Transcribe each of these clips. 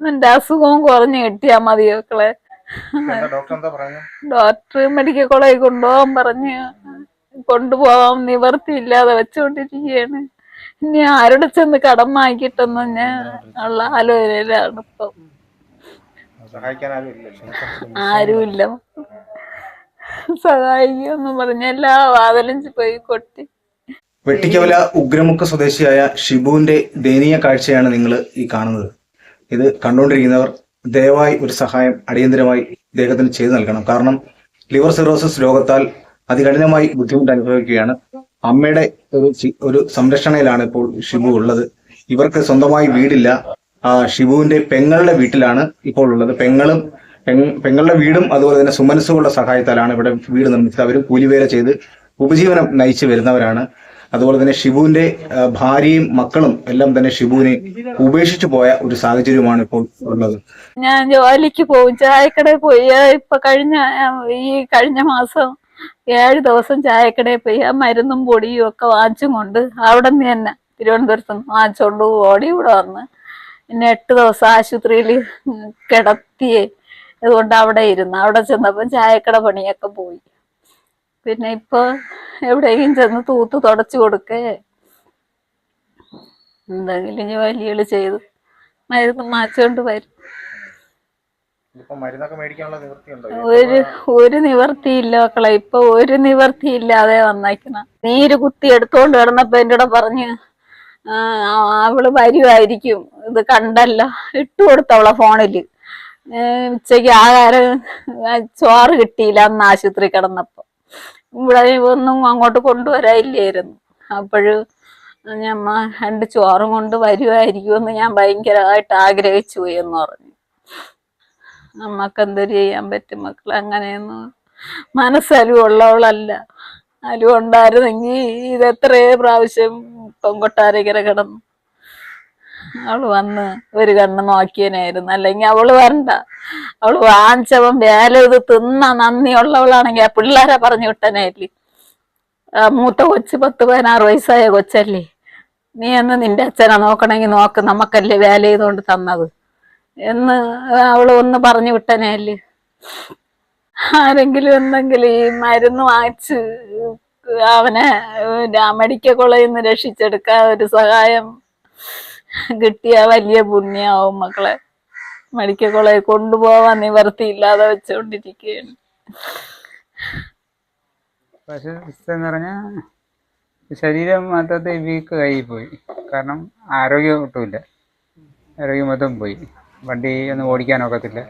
എന്റെ അസുഖവും കുറഞ്ഞു കിട്ടിയാ മതി മക്കളെ. എന്താ ഡോക്ടർ എന്താ പറഞ്ഞു ഡോക്ടർ മെഡിക്കൽ കോളേജ് കൊണ്ടുപോകാൻ പറഞ്ഞ് കൊണ്ടുപോകാൻ നിവർത്തിയില്ലാതെ വെച്ചോണ്ടിരിക്കുകയാണ് ഇനി ആരുടെ ചെന്ന് കടം വാങ്ങിക്കിട്ടെന്ന് ഞാൻ ഉള്ള ആലോചനയിലാണ് ഇപ്പം. ആരുമില്ല. സഹായിക്കുമെന്ന് പറഞ്ഞ എല്ലാ വാതിലും പോയി കൊട്ടി. വെട്ടിക്കവല ഉഗ്രമുഖ സ്വദേശിയായ ഷിബുവിന്റെ ദയനീയ കാഴ്ചയാണ് നിങ്ങൾ ഈ കാണുന്നത്. ഇത് കണ്ടുകൊണ്ടിരിക്കുന്നവർ ദയവായി ഒരു സഹായം അടിയന്തരമായി ഇദ്ദേഹത്തിന് ചെയ്തു നൽകണം. കാരണം ലിവർ സിറോസിസ് രോഗത്താൽ അതികഠിനമായി ബുദ്ധിമുട്ട് അനുഭവിക്കുകയാണ് അമ്മയുടെ ഒരു ഒരു സംരക്ഷണയിലാണ് ഇപ്പോൾ ഷിബു ഉള്ളത്. ഇവർക്ക് സ്വന്തമായി വീടില്ല. ഷിബുവിന്റെ പെങ്ങളുടെ വീട്ടിലാണ് ഇപ്പോൾ ഉള്ളത്. പെങ്ങളും പെങ്ങളുടെ വീടും അതുപോലെ തന്നെ സുമനസ്സുകളുടെ സഹായത്താലാണ് ഇവിടെ വീട് നിർമ്മിച്ചത്. അവരും കൂലിവേല ചെയ്ത് ഉപജീവനം നയിച്ചു വരുന്നവരാണ്. അതുപോലെ തന്നെ ഷിബുവിന്റെ ഭാര്യയും മക്കളും എല്ലാം തന്നെ ഷിബുവിനെ ഉപേക്ഷിച്ചു പോയ ഒരു സാഹചര്യമാണ് ഇപ്പോൾ ഉള്ളത്. ഞാൻ ജോലിക്ക് പോകും ചായക്കടയിൽ പോയി. ഇപ്പൊ കഴിഞ്ഞ ഈ കഴിഞ്ഞ മാസം ഏഴ് ദിവസം ചായക്കടയിൽ പോയി. ആ മരുന്നും പൊടിയും ഒക്കെ വാങ്ങിച്ചും കൊണ്ട് അവിടെ നിന്ന് തന്നെ തിരുവനന്തപുരത്ത് നിന്ന് വാങ്ങിച്ചോണ്ട് ഓടി ഇവിടെ വന്ന് പിന്നെ എട്ട് ദിവസം ആശുപത്രിയിൽ കിടത്തിയേ. അതുകൊണ്ട് അവിടെ ഇരുന്ന്. അവിടെ ചെന്നപ്പം ചായക്കട പണിയൊക്കെ പോയി. പിന്നെ ഇപ്പൊ എവിടെയെങ്കിലും ചെന്ന് തൂത്ത് തുടച്ചു കൊടുക്കേ. എന്തെങ്കിലും ജോലികൾ ചെയ്തു മരുന്ന് മാച്ചോണ്ട് വരും. ഒരു ഒരു നിവർത്തിയില്ല മക്കളെ. ഇപ്പൊ ഒരു നിവർത്തിയില്ലാതെ വന്നേക്കണ. നീര് കുത്തി എടുത്തോണ്ട് കിടന്നപ്പോ എന്റെ കൂടെ പറഞ്ഞ് ആ, അവൾ വരുമായിരിക്കും ഇത് കണ്ടല്ലോ. ഇട്ടു കൊടുത്തവളെ ഫോണിൽ. ഉച്ചയ്ക്ക് ഉച്ചയ്ക്ക് ആഹാരം ചോറ് കിട്ടിയില്ല അന്ന് ആശുപത്രി കിടന്നപ്പോ. ഇവിടെ ഒന്നും അങ്ങോട്ട് കൊണ്ടുവരാനില്ലായിരുന്നു. അപ്പോഴും ഞമ്മ രണ്ട് ചോറും കൊണ്ട് വരുമായിരിക്കുമെന്ന് ഞാൻ ഭയങ്കരമായിട്ട് ആഗ്രഹിച്ചു പോയി എന്ന് പറഞ്ഞു. നമ്മക്ക് എന്തൊരു ചെയ്യാൻ പറ്റും മക്കൾ അങ്ങനെയൊന്നും മനസ്സലിവുള്ളവളല്ല അലിവുണ്ടായിരുന്നെങ്കിൽ ഇത് എത്രയേ പ്രാവശ്യം പൊങ്കൊട്ടാരക്കര കിടന്നു. അവൾ വന്ന് ഒരു കണ്ണ് നോക്കിയനായിരുന്നു. അല്ലെങ്കിൽ അവൾ വരണ്ട. അവൾ വാങ്ങിച്ചവൻ വേല ഇത് തിന്ന നന്ദിയുള്ളവളാണെങ്കിൽ ആ പിള്ളേരെ പറഞ്ഞു വിട്ടനായില്ലേ? മൂത്ത കൊച്ച് പത്ത് പതിനാറ് വയസ്സായ കൊച്ചല്ലേ? നീ എന്ന് നിന്റെ അച്ഛനെ നോക്കണമെങ്കിൽ നോക്ക് നമുക്കല്ലേ വേല ചെയ്തുകൊണ്ട് തന്നത്. എന്ന് അവൾ ഒന്ന് പറഞ്ഞു വിട്ടനല്ലേ ആരെങ്കിലും എന്തെങ്കിലും ഈ മരുന്ന് വാങ്ങിച്ച് അവനെ മെഡിക്കൽ കോളേജിൽ നിന്ന് രക്ഷിച്ചെടുക്കാൻ ഒരു സഹായം കിട്ടിയ വലിയ പുണ്യാവും മക്കളെ. മെഡിക്കൽ കോളേജ് കൊണ്ടുപോവാൻ നിവർത്തിയില്ലാതെ വെച്ചുകൊണ്ടിരിക്കുകയാണ് പക്ഷെ എന്ന് പറഞ്ഞാൽ ശരീരം മൊത്തത്തിൽ വീക്ക് ആയിപ്പോയി കാരണം ആരോഗ്യം ഒട്ടുമില്ല. ആരോഗ്യം മൊത്തം പോയി. വണ്ടി ഒന്നും ഓടിക്കാൻ ഒക്കത്തില്ല.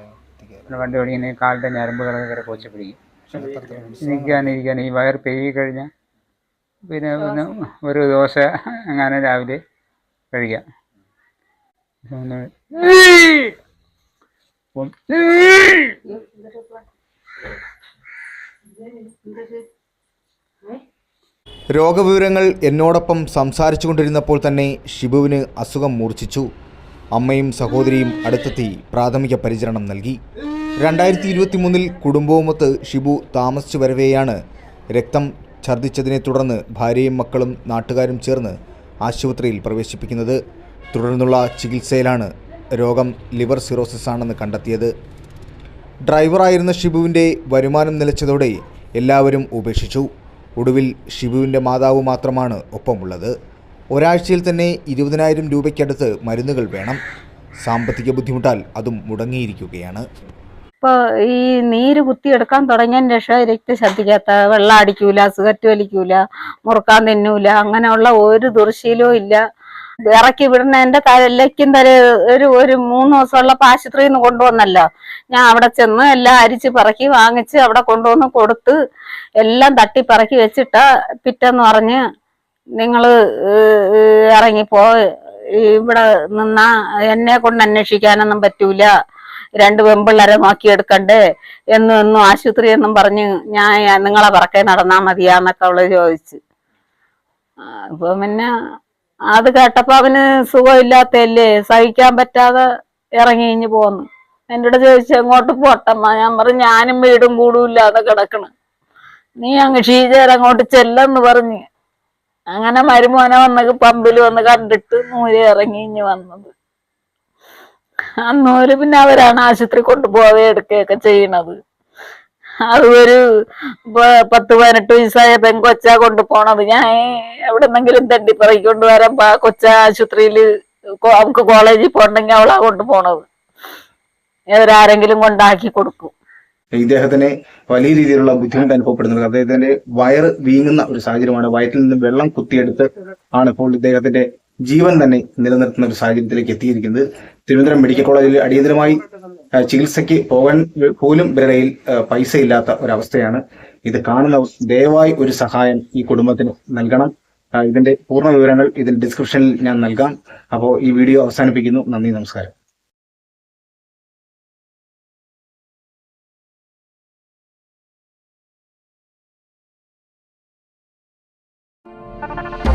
വണ്ടി ഓടിക്കുന്ന കാലിന്റെ ഞരമ്പുകളൊക്കെ കയറി കൊച്ചു പിടിക്കും. നിൽക്കാനിരിക്കാൻ ഈ വയർ പെയ്യി കഴിഞ്ഞാൽ പിന്നെ ഒരു ദോശ അങ്ങനെ രാവിലെ കഴിക്കാം. രോഗവിവരങ്ങൾ എന്നോടൊപ്പം സംസാരിച്ചു കൊണ്ടിരുന്നപ്പോൾ തന്നെ ഷിബുവിന് അസുഖം മൂർച്ഛിച്ചു. അമ്മയും സഹോദരിയും അടുത്തെത്തി പ്രാഥമിക പരിചരണം നൽകി. രണ്ടായിരത്തി ഇരുപത്തി മൂന്നിൽ കുടുംബവുമൊത്ത് ഷിബു താമസിച്ചു വരവെയാണ് രക്തം ഛർദ്ദിച്ചതിനെ തുടർന്ന് ഭാര്യയും മക്കളും നാട്ടുകാരും ചേർന്ന് ആശുപത്രിയിൽ പ്രവേശിപ്പിക്കുന്നത്. തുടർന്നുള്ള ചികിത്സയിലാണ് രോഗം ലിവർ സിറോസിസ് ആണെന്ന് കണ്ടെത്തിയത്. ഡ്രൈവറായിരുന്ന ഷിബുവിന്റെ വരുമാനം നിലച്ചതോടെ എല്ലാവരും ഉപേക്ഷിച്ചു. ഒടുവിൽ ഷിബുവിന്റെ മാതാവ് മാത്രമാണ് ഒപ്പമുള്ളത്. ഒരാഴ്ചയിൽ തന്നെ ഇരുപതിനായിരം രൂപയ്ക്കടുത്ത് മരുന്നുകൾ വേണം. സാമ്പത്തിക ബുദ്ധിമുട്ടാൽ അതും മുടങ്ങിയിരിക്കുകയാണ്. ഇപ്പോൾ ഈ നീര് കുത്തിയെടുക്കാൻ തുടങ്ങിയതിന് ശേഷം രക്തം ശ്രദ്ധിക്കാത്ത വെള്ളം അടിക്കൂല സിഗരറ്റ് വലിക്കൂല മുറുക്കാൻ തിന്നൂല അങ്ങനെയുള്ള ഒരു ദുർശീലവും ഇല്ല. ഇറക്കി വിടുന്ന എന്റെ തലയ്ക്കും തല ഒരു ഒരു മൂന്ന് ദിവസമുള്ള ആശുപത്രിയിൽ നിന്ന് കൊണ്ടുവന്നല്ലോ. ഞാൻ അവിടെ ചെന്ന് എല്ലാം അരിച്ച് പറക്കി വാങ്ങിച്ച് അവിടെ കൊണ്ടുവന്ന് കൊടുത്ത് എല്ലാം തട്ടി പറക്കി വെച്ചിട്ട പിറ്റെന്ന് പറഞ്ഞ് നിങ്ങൾ ഇറങ്ങിപ്പോ. ഇവിടെ നിന്നാ എന്നെ കൊണ്ട് അന്വേഷിക്കാനൊന്നും പറ്റൂല. രണ്ട് പെമ്പിള്ളേരെ നോക്കിയെടുക്കണ്ടേ എന്നും എന്നും ആശുപത്രി എന്നും പറഞ്ഞ് ഞാൻ നിങ്ങളെ പറക്കേ നടന്നാ മതിയാന്നൊക്കെ അവൾ ചോദിച്ചു. അപ്പൊ പിന്നെ അത് കേട്ടപ്പോ അവന് സുഖമില്ലാത്തല്ലേ സഹിക്കാൻ പറ്റാതെ ഇറങ്ങി കഴിഞ്ഞു പോന്നു. എന്നോട് ചോദിച്ചു എങ്ങോട്ട് പോട്ടമ്മ ഞാൻ പറഞ്ഞു ഞാനും വീടും കൂടും ഇല്ലാതെ കിടക്കണ്. നീ അങ്ങ് ഷീജർ അങ്ങോട്ട് ചെല്ലെന്ന് പറഞ്ഞ്. അങ്ങനെ മരുമോനെ വന്ന് പമ്പിൽ വന്ന് കണ്ടിട്ട് നൂര് ഇറങ്ങി ഇഞ്ഞ് വന്നത്. അന്നൂര് പിന്നെ അവരാണ് ആശുപത്രി കൊണ്ടുപോവുക എടുക്കുകയൊക്കെ ചെയ്യണത്. അത് ഒരു പത്ത് പതിനെട്ട് വയസ്സായ പെൺകൊച്ചാ കൊണ്ടുപോണത്. ഞാൻ എവിടെന്നെങ്കിലും തട്ടി പറയിക്കൊണ്ട് വരാൻ കൊച്ച ആശുപത്രിയിൽ അവക്ക് കോളേജിൽ പോകണ്ടെങ്കിൽ അവളാ കൊണ്ടുപോണത്. ഇവരാരെങ്കിലും കൊണ്ടാക്കി കൊടുക്കും. ഇദ്ദേഹത്തിന് വലിയ രീതിയിലുള്ള ബുദ്ധിമുട്ട് അനുഭവപ്പെടുന്നത് അദ്ദേഹത്തിന്റെ വയർ വീങ്ങുന്ന ഒരു സാഹചര്യമാണ്. വയറ്റിൽ നിന്ന് വെള്ളം കുത്തിയെടുത്ത് ആണ് ഇപ്പോൾ ഇദ്ദേഹത്തിന്റെ ജീവൻ തന്നെ നിലനിർത്തുന്ന ഒരു സാഹചര്യത്തിലേക്ക് എത്തിയിരിക്കുന്നത്. തിരുവനന്തപുരം മെഡിക്കൽ കോളേജിൽ അടിയന്തരമായി ചികിത്സയ്ക്ക് പോകാൻ പോലും ഇവരുടെയിൽ പൈസയില്ലാത്ത ഒരവസ്ഥയാണ് ഇത് കാണുന്ന ദയവായി ഒരു സഹായം ഈ കുടുംബത്തിന് നൽകണം. ഇതിന്റെ പൂർണ വിവരങ്ങൾ ഇതിൽ ഡിസ്ക്രിപ്ഷനിൽ ഞാൻ നൽകാം. അപ്പോൾ ഈ വീഡിയോ അവസാനിപ്പിക്കുന്നു. നന്ദി നമസ്കാരം. you.